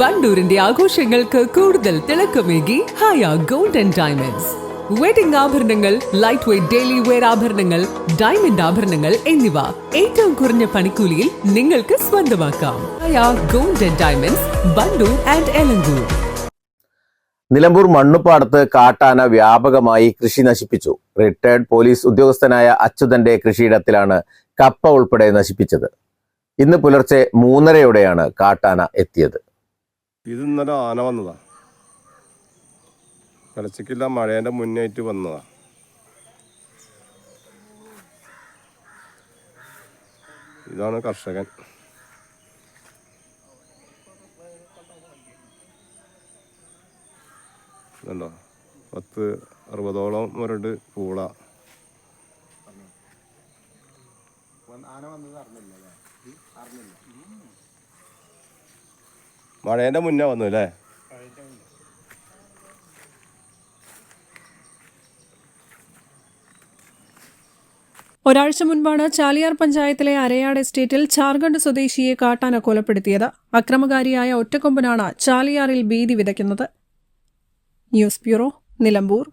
വണ്ടൂരിന്റെ ആഘോഷങ്ങൾക്ക് കൂടുതൽ തിളക്കമേകി ഹായ ഗോൾഡൻ ഡയമണ്ട്സ്. വെഡിംഗ് ആഭരണങ്ങൾ ലൈറ്റ് വെയ്റ്റ് ഡെയിലി വെയർ ആഭരണങ്ങൾ ഡയമണ്ട് ആഭരണങ്ങൾ എന്നിവ ഏറ്റവും കുറഞ്ഞ പണിക്കൂലിയിൽ നിങ്ങൾക്ക് സ്വന്തമാക്കാം. Haya golden diamonds Wandoor and Elankur. Nilambur മണ്ണുപ്പാടത്ത് കാട്ടാന വ്യാപകമായി കൃഷി നശിപ്പിച്ചു. റിട്ടയർഡ് പോലീസ് ഉദ്യോഗസ്ഥനായ അച്യുതന്റെ കൃഷിയിടത്തിലാണ് കപ്പ ഉൾപ്പെടെ നശിപ്പിച്ചത്. ഇന്ന് പുലർച്ചെ മൂന്നരയോടെയാണ് കാട്ടാന എത്തിയത്. ഇത് ഇന്നലെ ആന വന്നതാ. പലച്ചക്കില്ല മഴേന്റെ മുന്നായിട്ട് വന്നതാ. ഇതാണ് കർഷകൻ. ഇതുണ്ടോ? പത്ത് അറുപതോളം മുരട് പൂള. മഴേന്റെ മുന്നേ വന്നു അല്ലേ? ഒരാഴ്ച മുൻപാണ് ചാലിയാർ പഞ്ചായത്തിലെ അരയാട് എസ്റ്റേറ്റിൽ ചാർഖണ്ഡ് സ്വദേശിയെ കാട്ടാന കൊലപ്പെടുത്തിയത്. അക്രമകാരിയായ ഒറ്റക്കൊമ്പനാണ് ചാലിയാറിൽ ഭീതി വിതയ്ക്കുന്നത്. News bureau Nilambur.